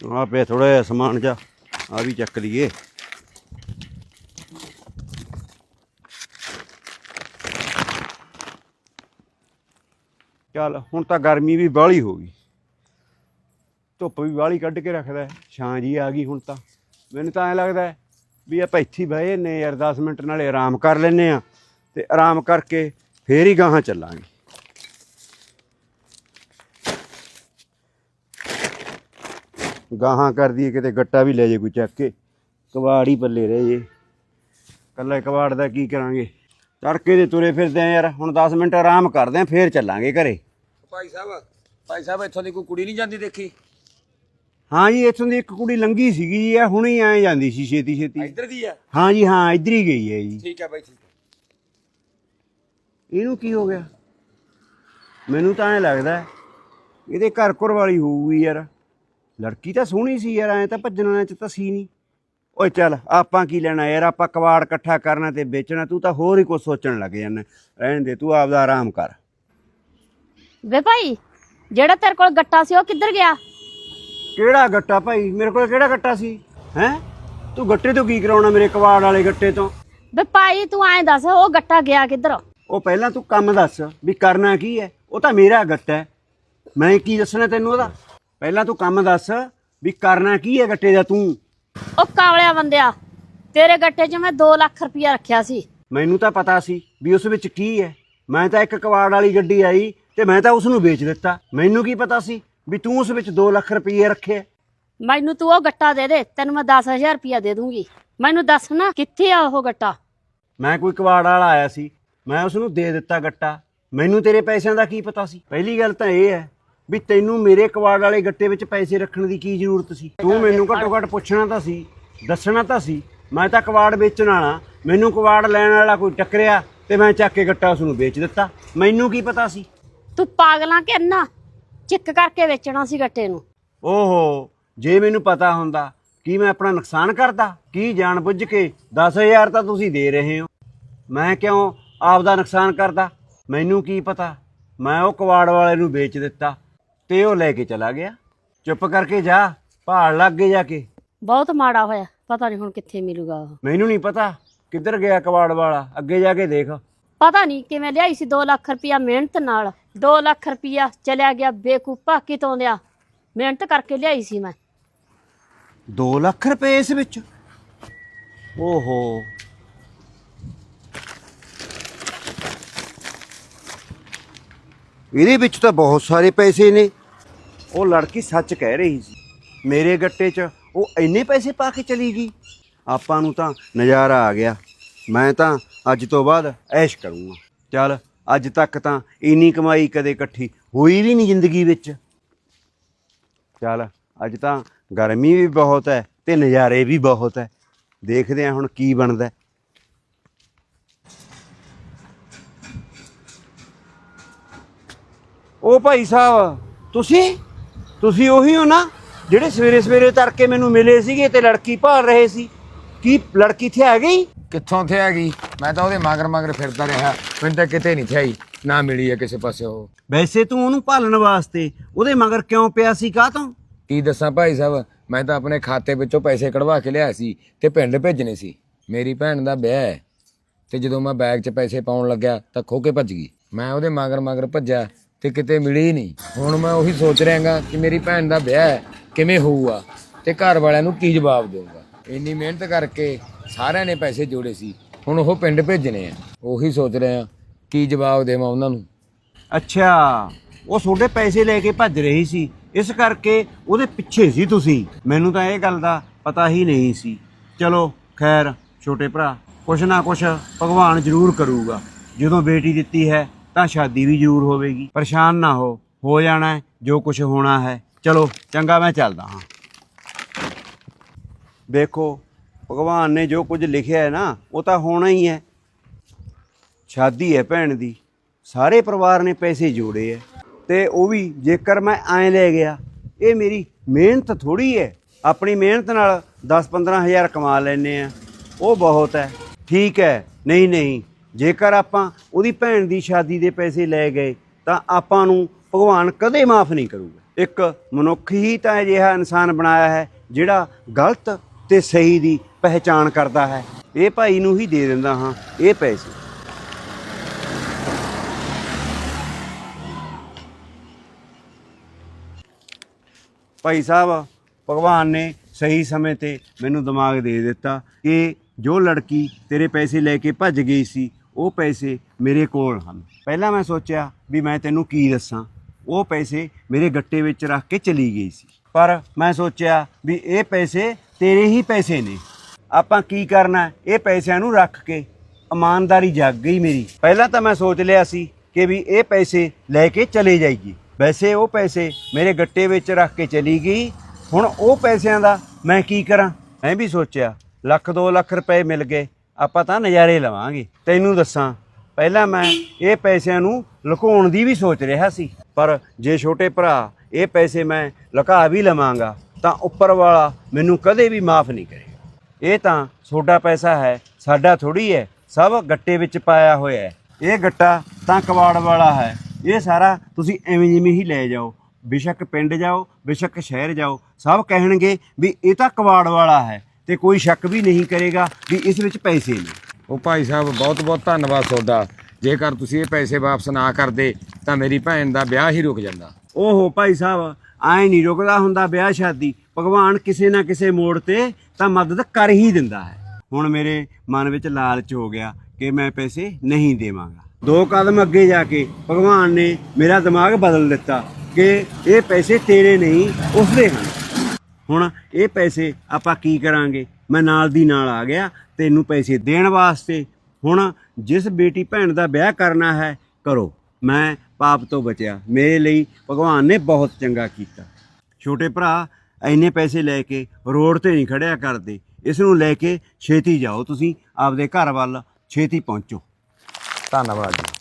ਆ ਪਿਆ ਥੋੜਾ ਜਿਹਾ ਸਮਾਨ ਜਾ ਆ ਵੀ ਚੱਕ ਲਈਏ। ਚੱਲ, ਹੁਣ ਤਾਂ ਗਰਮੀ ਵੀ ਬਾਹਲੀ ਹੋ ਗਈ। ਧੁੱਪ ਵੀ ਬਾਹਲੀ ਕੱਢ ਕੇ ਰੱਖਦਾ ਛਾਂ ਜੀ ਆ ਗਈ ਹੁਣ ਤਾਂ। ਮੈਨੂੰ ਤਾਂ ਐ ਲੱਗਦਾ ਵੀ ਆਪਾਂ ਇੱਥੇ ਹੀ ਬਹਿ ਨੇ ਯਾਰ 10 ਮਿੰਟ ਨਾਲੇ ਆਰਾਮ ਕਰ ਲੈਨੇ ਆ ਤੇ ਆਰਾਮ ਕਰਕੇ ਫੇਰ ਹੀ ਗਾਹਾਂ ਚੱਲਾਂਗੇ। ਗਾਹਾਂ ਕਰ ਦਈਏ ਕਿਤੇ ਗੱਟਾ ਵੀ ਲੈ ਜੇ ਕੋਈ ਚੱਕ ਕੇ। ਕਬਾੜ ਹੀ ਪੱਲੇ ਰਹੇ ਜੇ। ਕੱਲਾ ਕਬਾੜ ਦਾ ਕੀ ਕਰਾਂਗੇ? ਤੜਕੇ ਦੇ ਤੁਰੇ ਫਿਰਦੇ ਆ ਯਾਰ। ਹੁਣ 10 ਮਿੰਟ ਆਰਾਮ ਕਰਦੇ ਆ ਫੇਰ ਚੱਲਾਂਗੇ ਘਰੇ। ਭਾਈ ਸਾਹਿਬ ਭਾਈ ਸਾਹਿਬ ਇੱਥੋਂ ਦੀ ਕੋਈ ਕੁੜੀ ਨਹੀਂ ਜਾਂਦੀ ਦੇਖੀ? ਹਾਂ ਜੀ ਇੱਥੋਂ ਦੀ ਇੱਕ ਕੁੜੀ ਲੰਗੀ ਸੀਗੀ ਜੀ ਇਹ ਹੁਣੇ ਐ ਜਾਂਦੀ ਸੀ ਛੇਤੀ ਛੇਤੀ। ਇੱਧਰ ਦੀ ਆ? ਹਾਂ ਜੀ ਹਾਂ ਇੱਧਰ ਹੀ ਗਈ ਹੈ ਜੀ। ਠੀਕ ਹੈ ਬਾਈ ਠੀਕ ਹੈ। ਇਹਨੂੰ ਕੀ ਹੋ ਗਿਆ? ਮੈਨੂੰ ਤਾਂ ਐ ਲੱਗਦਾ ਇਹਦੇ ਘਰ ਘਰ ਵਾਲੀ ਹੋਊਗੀ ਯਾਰ। ਲੜਕੀ ਤਾਂ ਸੋਹਣੀ ਸੀ ਯਾਰ ਐ ਤਾਂ ਭੱਜਣਾ ਚ ਤਾਂ ਸੀ ਨਹੀਂ। ਓਏ ਚੱਲ ਆਪਾਂ ਕੀ ਲੈਣਾ ਯਾਰ ਆਪਾਂ ਕਵਾੜ ਇਕੱਠਾ ਕਰਨਾ ਤੇ ਵੇਚਣਾ ਤੂੰ ਤਾਂ ਹੋਰ ਹੀ ਕੁਝ ਸੋਚਣ ਲੱਗ ਜਾਂਦਾ ਰਹਿਣ ਦੇ ਤੂੰ ਆਪਦਾ ਆਰਾਮ ਕਰ। ਵੇ ਭਾਈ ਜਿਹੜਾ ਤੇਰੇ ਕੋਲ ਗੱਟਾ ਸੀ ਉਹ ਕਿੱਧਰ ਗਿਆ? ਕਿਹੜਾ ਗੱਟਾ ਭਾਈ? ਮੇਰੇ ਕੋਲ ਕਿਹੜਾ ਗੱਟਾ ਸੀ? ਹੈ? ਤੂੰ ਗੱਟੇ ਤੋਂ ਕੀ ਕਰਾਉਣਾ ਮੇਰੇ ਕਵਾੜ ਵਾਲੇ ਗੱਟੇ ਤੋਂ? ਵੇ ਭਾਈ ਤੂੰ ਐਂ ਦੱਸ ਉਹ ਗੱਟਾ ਗਿਆ ਕਿੱਧਰ? ਉਹ ਪਹਿਲਾਂ ਤੂੰ ਕੰਮ ਦੱਸ ਵੀ ਕਰਨਾ ਕੀ ਹੈ? ਉਹ ਤਾਂ ਮੇਰਾ ਗੱਟਾ ਹੈ। ਮੈਂ ਕੀ ਦੱਸਣਾ ਤੈਨੂੰ ਉਹਦਾ? ਪਹਿਲਾਂ ਤੂੰ ਕੰਮ ਦੱਸ ਵੀ ਕਰਨਾ ਕੀ ਹੈ ਗੱਟੇ ਦਾ ਤੂੰ? ਉਹ ਕਾਵਲਿਆ ਬੰਦਿਆ ਤੇਰੇ ਗੱਟੇ 'ਚ ਮੈਂ 2 ਲੱਖ ਰੁਪਇਆ ਰੱਖਿਆ ਸੀ। ਮੈਨੂੰ ਤਾਂ ਪਤਾ ਸੀ ਵੀ ਉਸ ਵਿੱਚ ਕੀ ਹੈ। ਮੈਂ ਤਾਂ ਇੱਕ ਕਵਾੜ ਵਾਲੀ ਗੱਡੀ ਆਈ ਤੇ ਮੈਂ ਤਾਂ ਉਸ ਨੂੰ ਵੇਚ ਦਿੱਤਾ। ਮੈਨੂੰ ਕੀ ਪਤਾ ਸੀ ਵੀ ਤੂੰ ਉਸ ਵਿੱਚ 2 ਲੱਖ ਰੁਪਏ ਰੱਖੇ? ਮੈਨੂੰ ਤੂੰ ਉਹ ਗੱਟਾ ਦੇ ਦੇ ਤੈਨੂੰ ਮੈਂ 10000 ਰੁਪਇਆ ਦੇ ਦੂੰਗੀ। ਮੈਨੂੰ ਦੱਸ ਨਾ ਕਿੱਥੇ ਆ ਉਹ ਗੱਟਾ? ਮੈਂ ਕੋਈ ਕਵਾੜ ਵਾਲਾ ਆਇਆ ਸੀ। ਮੈਂ ਉਸ ਨੂੰ ਦੇ ਦਿੱਤਾ ਗੱਟਾ। ਮੈਨੂੰ ਤੇਰੇ ਪੈਸਿਆਂ ਦਾ ਕੀ ਪਤਾ ਸੀ? ਪਹਿਲੀ ਗੱਲ ਤਾਂ ਇਹ ਹੈ ਵੀ ਤੈਨੂੰ ਮੇਰੇ ਕਵਾੜ ਵਾਲੇ ਗੱਟੇ ਵਿੱਚ ਪੈਸੇ ਰੱਖਣ ਦੀ ਕੀ ਜ਼ਰੂਰਤ ਸੀ? ਤੂੰ ਮੈਨੂੰ ਘੱਟੋ ਘੱਟ ਪੁੱਛਣਾ ਤਾਂ ਸੀ ਦੱਸਣਾ ਤਾਂ ਸੀ ਮੈਂ ਤਾਂ ਕਵਾੜ ਵੇਚਣ ਵਾਲਾ ਮੈਨੂੰ ਕਵਾੜ ਲੈਣ ਵਾਲਾ ਕੋਈ ਟੱਕਰਿਆ ਤੇ ਮੈਂ ਚੱਕ ਕੇ ਗੱਟਾ ਉਸ ਨੂੰ ਵੇਚ ਦਿੱਤਾ। ਮੈਨੂੰ ਕੀ ਪਤਾ ਸੀ? ਤੂੰ ਪਾਗਲਾਂ ਕਿ ਅੰਨਾ ਚਿੱਕ ਕਰਕੇ ਵੇਚਣਾ ਸੀ ਗੱਟੇ ਨੂੰ? ਓਹੋ ਜੇ ਮੈਨੂੰ ਪਤਾ ਹੁੰਦਾ ਕੀ ਮੈਂ ਆਪਣਾ ਨੁਕਸਾਨ ਕਰਦਾ? ਕੀ ਜਾਣ ਬੁੱਝ ਕੇ 10000 ਤਾਂ ਤੁਸੀਂ ਦੇ ਰਹੇ ਹੋ? ਮੈਂ ਕਿਉਂ ਆਪਦਾ ਨੁਕਸਾਨ ਕਰਦਾ? ਮੈਨੂੰ ਕੀ ਪਤਾ? ਮੈਂ ਉਹ ਕਵਾੜ ਵਾਲੇ ਨੂੰ ਵੇਚ ਦਿੱਤਾ। ਤੇ ਉਹ ਲੈ ਕੇ ਚਲਾ ਗਿਆ। ਚੁੱਪ ਕਰਕੇ ਜਾ ਪਹਾੜ ਲੱਗ ਗਏ ਜਾ ਕੇ। ਬਹੁਤ ਮਾੜਾ ਹੋਇਆ ਪਤਾ ਨਹੀਂ ਹੁਣ ਕਿੱਥੇ ਮਿਲੂਗਾ ਉਹ। ਮੈਨੂੰ ਨਹੀਂ ਪਤਾ ਕਿੱਧਰ ਗਿਆ ਕਵਾੜ ਵਾਲਾ ਅੱਗੇ ਜਾ ਕੇ ਦੇਖ। ਪਤਾ ਨਹੀਂ ਕਿਵੇਂ ਲਿਆਈ ਸੀ 2 ਲੱਖ ਰੁਪਇਆ ਮਿਹਨਤ ਨਾਲ 2 ਲੱਖ ਰੁਪਇਆ ਚਲਿਆ ਗਿਆ ਬੇਕੂਫਾ ਕਿਤੋਂ ਦਿਆ ਮਿਹਨਤ ਕਰਕੇ ਲਿਆਈ ਸੀ ਮੈਂ। 2 ਲੱਖ ਰੁਪਏ ਇਸ ਵਿੱਚ? ਓਹੋ। ਇਹਦੇ ਵਿੱਚ ਤਾਂ ਬਹੁਤ ਸਾਰੇ ਪੈਸੇ ਨੇ। ਉਹ ਲੜਕੀ ਸੱਚ ਕਹਿ ਰਹੀ ਸੀ। ਮੇਰੇ ਗੱਟੇ 'ਚ ਉਹ ਇੰਨੇ ਪੈਸੇ ਪਾ ਕੇ ਚਲੀ ਗਈ। ਆਪਾਂ ਨੂੰ ਤਾਂ ਨਜ਼ਾਰਾ ਆ ਗਿਆ। ਮੈਂ ਤਾਂ ਅੱਜ ਤੋਂ ਬਾਅਦ ਐਸ਼ ਕਰੂੰਗਾ। ਚੱਲ, ਅੱਜ ਤੱਕ ਤਾਂ ਇੰਨੀ ਕਮਾਈ ਕਦੇ ਇਕੱਠੀ ਹੋਈ ਵੀ ਨਹੀਂ ਜ਼ਿੰਦਗੀ ਵਿੱਚ। ਚੱਲ, ਅੱਜ ਤਾਂ ਗਰਮੀ ਵੀ ਬਹੁਤ ਹੈ ਤੇ ਨਜ਼ਾਰੇ ਵੀ ਬਹੁਤ ਹੈ। ਦੇਖਦੇ ਹਾਂ ਹੁਣ ਕੀ ਬਣਦਾ ਉਹ ਭਾਈ ਸਾਹਿਬ, ਤੁਸੀਂ? ਤੁਸੀਂ ਉਹੀ ਹੋ ਨਾ ਜਿਹੜੇ ਸਵੇਰੇ ਸਵੇਰੇ ਤੜਕੇ ਮੈਨੂੰ ਮਿਲੇ ਸੀਗੇ ਤੇ ਲੜਕੀ ਭਾਲ ਰਹੇ ਸੀ। ਕੀ ਲੜਕੀ ਇੱਥੇ ਆ ਗਈ? ਕਿੱਥੋਂ ਥੇ ਆ ਗਈ? ਮੈਂ ਤਾਂ ਉਹਦੇ ਮਗਰ ਮਗਰ ਫਿਰਦਾ ਰਿਹਾ। ਮੈਨੂੰ ਤਾਂ ਕਿਤੇ ਨਹੀਂ ਥਿਆਈ ਨਾ ਮਿਲੀ ਹੈ ਕਿਸੇ ਪਾਸੇ ਉਹ ਵੈਸੇ ਤੂੰ ਉਹਨੂੰ ਭਾਲਣ ਵਾਸਤੇ ਉਹਦੇ ਮਗਰ ਕਿਉਂ ਪਿਆ ਸੀ ਕਾਹ ਤੋਂ? ਕੀ ਦੱਸਾਂ ਭਾਈ ਸਾਹਿਬ ਮੈਂ ਤਾਂ ਆਪਣੇ ਖਾਤੇ ਵਿੱਚੋਂ ਪੈਸੇ ਕਢਵਾ ਕੇ ਲਿਆ ਸੀ ਤੇ ਪਿੰਡ ਭੇਜਣੇ ਸੀ। ਮੇਰੀ ਭੈਣ ਦਾ ਵਿਆਹ ਹੈ ਤੇ ਜਦੋਂ ਮੈਂ ਬੈਗ 'ਚ ਪੈਸੇ ਪਾਉਣ ਲੱਗਿਆ ਤਾਂ ਖੋ ਕੇ ਭੱਜ ਗਈ। ਮੈਂ ਉਹਦੇ ਮਗਰ ਮਗਰ ਭੱਜਿਆ ਤੇ ਕਿਤੇ ਮਿਲੀ ਨਹੀਂ। ਹੁਣ ਮੈਂ ਉਹੀ ਸੋਚ ਰਿਹਾਗਾ ਕਿ ਮੇਰੀ ਭੈਣ ਦਾ ਵਿਆਹ ਹੈ, ਕਿਵੇਂ ਹੋਊਗਾ ਤੇ ਘਰ ਵਾਲਿਆਂ ਨੂੰ ਕੀ ਜਵਾਬ ਦੇਊਗਾ। ਇੰਨੀ ਮਿਹਨਤ ਕਰਕੇ ਸਾਰਿਆਂ ਨੇ ਪੈਸੇ ਜੋੜੇ ਸੀ, ਹੁਣ ਉਹ ਪਿੰਡ ਭੇਜਣੇ ਆ। ਉਹੀ ਸੋਚ ਰਿਹਾ ਕੀ ਜਵਾਬ ਦੇਵਾਂ ਉਹਨਾਂ ਨੂੰ। ਅੱਛਾ, ਉਹ ਤੁਹਾਡੇ ਪੈਸੇ ਲੈ ਕੇ ਭੱਜ ਰਹੀ ਸੀ, ਇਸ ਕਰਕੇ ਉਹਦੇ ਪਿੱਛੇ ਸੀ ਤੁਸੀਂ। ਮੈਨੂੰ ਤਾਂ ਇਹ ਗੱਲ ਦਾ ਪਤਾ ਹੀ ਨਹੀਂ ਸੀ। ਚਲੋ, ਖੈਰ, ਛੋਟੇ ਭਰਾ, ਕੁਛ ਨਾ ਕੁਛ ਭਗਵਾਨ ਜ਼ਰੂਰ ਕਰੂਗਾ। ਜਦੋਂ ਬੇਟੀ ਦਿੱਤੀ ਹੈ ਤਾਂ ਸ਼ਾਦੀ ਵੀ ਜ਼ਰੂਰ ਹੋਵੇਗੀ। ਪਰੇਸ਼ਾਨ ਨਾ ਹੋ ਹੋ ਜਾਣਾ ਹੈ, ਜੋ ਕੁਛ ਹੋਣਾ ਹੈ। ਚਲੋ, ਚੰਗਾ, ਮੈਂ ਚੱਲਦਾ ਹਾਂ। ਵੇਖੋ, ਭਗਵਾਨ ਨੇ ਜੋ ਕੁਝ ਲਿਖਿਆ ਹੈ ਨਾ, ਉਹ ਤਾਂ ਹੋਣਾ ਹੀ ਹੈ। ਸ਼ਾਦੀ ਹੈ ਭੈਣ ਦੀ, ਸਾਰੇ ਪਰਿਵਾਰ ਨੇ ਪੈਸੇ ਜੋੜੇ ਐ ਤੇ ਉਹ ਵੀ ਜੇਕਰ ਮੈਂ ਐਂ ਲੈ ਗਿਆ, ਇਹ ਮੇਰੀ ਮਿਹਨਤ ਥੋੜੀ ਹੈ। ਆਪਣੀ ਮਿਹਨਤ ਨਾਲ 10-15 ਹਜ਼ਾਰ ਕਮਾ ਲੈਨੇ ਆ ਉਹ ਬਹੁਤ ਹੈ। ਠੀਕ ਹੈ, ਨਹੀਂ ਨਹੀਂ। ਜੇਕਰ ਆਪਾਂ ਉਹਦੀ ਭੈਣ ਦੀ ਸ਼ਾਦੀ ਦੇ ਪੈਸੇ ਲੈ ਗਏ, ਤਾਂ ਆਪਾਂ ਨੂੰ ਭਗਵਾਨ ਕਦੇ ਮਾਫ ਨਹੀਂ ਕਰੂਗਾ। ਇੱਕ ਮਨੁੱਖ ਹੀ ਤਾਂ ਅਜਿਹਾ ਇਨਸਾਨ ਬਣਾਇਆ ਹੈ, ਜਿਹੜਾ ਗਲਤ ਤੇ ਸਹੀ ਦੀ ਪਹਿਚਾਣ ਕਰਦਾ ਹੈ। ਇਹ ਭਾਈ ਨੂੰ ਹੀ ਦੇ ਦਿੰਦਾ ਹਾਂ, ਇਹ ਪੈਸੇ। ਭਾਈ ਸਾਹਿਬ, ਭਗਵਾਨ ਨੇ ਸਹੀ ਸਮੇਂ ਤੇ ਮੈਨੂੰ ਦਿਮਾਗ ਦੇ ਦਿੱਤਾ ਕਿ ਜੋ ਲੜਕੀ ਤੇਰੇ ਪੈਸੇ ਲੈ ਕੇ ਭੱਜ ਗਈ ਸੀ ਉਹ ਪੈਸੇ ਮੇਰੇ ਕੋਲ ਹਨ। ਪਹਿਲਾਂ ਮੈਂ ਸੋਚਿਆ ਵੀ ਮੈਂ ਤੈਨੂੰ ਕੀ ਦੱਸਾਂ। ਉਹ ਪੈਸੇ ਮੇਰੇ ਗੱਟੇ ਵਿੱਚ ਰੱਖ ਕੇ ਚਲੀ ਗਈ ਸੀ। ਪਰ ਮੈਂ ਸੋਚਿਆ ਵੀ ਇਹ ਪੈਸੇ ਤੇਰੇ ਹੀ ਪੈਸੇ ਨੇ। ਆਪਾਂ ਕੀ ਕਰਨਾ? ਇਹ ਪੈਸਿਆਂ ਨੂੰ ਰੱਖ ਕੇ ਇਮਾਨਦਾਰੀ ਜਾਗ ਗਈ ਮੇਰੀ। ਪਹਿਲਾਂ ਤਾਂ ਮੈਂ ਸੋਚ ਲਿਆ ਸੀ ਕਿ ਵੀ ਇਹ ਪੈਸੇ ਲੈ ਕੇ ਚਲੇ ਜਾਈਏ। ਵੈਸੇ ਉਹ ਪੈਸੇ ਮੇਰੇ ਗੱਟੇ ਵਿੱਚ ਰੱਖ ਕੇ ਚਲੀ ਗਈ। ਹੁਣ ਉਹ ਪੈਸਿਆਂ ਦਾ ਮੈਂ ਕੀ ਕਰਾਂ? ਮੈਂ ਵੀ ਸੋਚਿਆ, ਲੱਖ 2 ਲੱਖ ਰੁਪਏ ਮਿਲ ਗਏ। ਆਪਾਂ ਤਾਂ ਨਜ਼ਾਰੇ ਲਵਾਂਗੇ। ਤੈਨੂੰ ਦੱਸਾਂ, ਪਹਿਲਾਂ ਮੈਂ ਇਹ ਪੈਸਿਆਂ ਨੂੰ ਲੁਕਾਉਣ ਦੀ ਵੀ ਸੋਚ ਰਿਹਾ ਸੀ। ਪਰ ਜੇ ਛੋਟੇ ਭਰਾ ਇਹ ਪੈਸੇ ਮੈਂ ਲੁਕਾ ਵੀ ਲਵਾਂਗਾ, ਤਾਂ ਉੱਪਰ ਵਾਲਾ ਮੈਨੂੰ ਕਦੇ ਵੀ ਮਾਫ ਨਹੀਂ ਕਰੇਗਾ ਇਹ ਤਾਂ ਤੁਹਾਡਾ ਪੈਸਾ ਹੈ, ਸਾਡਾ ਥੋੜੀ ਹੈ, ਸਭ ਗੱਟੇ ਵਿੱਚ ਪਾਇਆ ਹੋਇਆ ਹੈ। ਇਹ ਗੱਟਾ ਤਾਂ ਕਵਾੜ ਵਾਲਾ ਹੈ। ਇਹ ਸਾਰਾ ਤੁਸੀਂ ਐਵੇਂ ਜਿਵੇਂ ਹੀ ਲੈ ਜਾਓ। ਬੇਸ਼ੱਕ ਪਿੰਡ ਜਾਓ, ਬੇਸ਼ੱਕ ਸ਼ਹਿਰ ਜਾਓ, ਸਭ ਕਹਿਣਗੇ ਵੀ ਇਹ ਤਾਂ ਕਵਾੜ ਵਾਲਾ ਹੈ। ਤੇ ਕੋਈ ਸ਼ੱਕ ਵੀ ਨਹੀਂ ਕਰੇਗਾ ਵੀ ਇਸ ਵਿੱਚ ਪੈਸੇ ਨੇ। ਉਹ ਭਾਈ ਸਾਹਿਬ ਬਹੁਤ ਬਹੁਤ ਧੰਨਵਾਦ ਤੁਹਾਡਾ। ਜੇਕਰ ਤੁਸੀਂ ਇਹ ਪੈਸੇ ਵਾਪਸ ਨਾ ਕਰਦੇ ਤਾਂ ਮੇਰੀ ਭੈਣ ਦਾ ਵਿਆਹ ਹੀ ਰੁਕ ਜਾਂਦਾ। ਓਹੋ ਭਾਈ ਸਾਹਿਬ ਐ ਨਹੀਂ ਰੁਕਦਾ ਹੁੰਦਾ ਵਿਆਹ ਸ਼ਾਦੀ। ਭਗਵਾਨ ਕਿਸੇ ਨਾ ਕਿਸੇ ਮੋੜ ਤੇ ਤਾਂ ਮਦਦ ਕਰ ਹੀ ਦਿੰਦਾ ਹੈ। ਹੁਣ ਮੇਰੇ ਮਨ ਵਿੱਚ ਲਾਲਚ ਹੋ ਗਿਆ ਕਿ ਮੈਂ ਪੈਸੇ ਨਹੀਂ ਦੇਵਾਂਗਾ। ਦੋ ਕਦਮ ਅੱਗੇ ਜਾ ਕੇ ਭਗਵਾਨ ਨੇ ਮੇਰਾ ਦਿਮਾਗ ਬਦਲ ਦਿੱਤਾ ਕਿ ਇਹ ਪੈਸੇ ਤੇਰੇ ਨਹੀਂ ਉਸਦੇ ਹਨ। ਹੁਣ ਇਹ ਪੈਸੇ ਆਪਾਂ ਕੀ ਕਰਾਂਗੇ? ਮੈਂ ਨਾਲ ਦੀ ਨਾਲ ਆ ਗਿਆ, ਤੈਨੂੰ ਪੈਸੇ ਦੇਣ ਵਾਸਤੇ। ਹੁਣ ਜਿਸ ਬੇਟੀ ਭੈਣ ਦਾ ਵਿਆਹ ਕਰਨਾ ਹੈ, ਕਰੋ। ਮੈਂ ਪਾਪ ਤੋਂ ਬਚਿਆ। ਮੇਰੇ ਲਈ ਭਗਵਾਨ ਨੇ ਬਹੁਤ ਚੰਗਾ ਕੀਤਾ। ਛੋਟੇ ਭਰਾ ਐਨੇ ਪੈਸੇ ਲੈ ਕੇ ਰੋਡ ਤੇ ਨਹੀਂ ਖੜਿਆ ਕਰਦੇ। ਇਸ ਨੂੰ ਲੈ ਕੇ ਛੇਤੀ ਜਾਓ ਤੁਸੀਂ। ਆਪਦੇ ਘਰ ਵੱਲ ਛੇਤੀ ਪਹੁੰਚੋ। ਧੰਨਵਾਦ ਜੀ।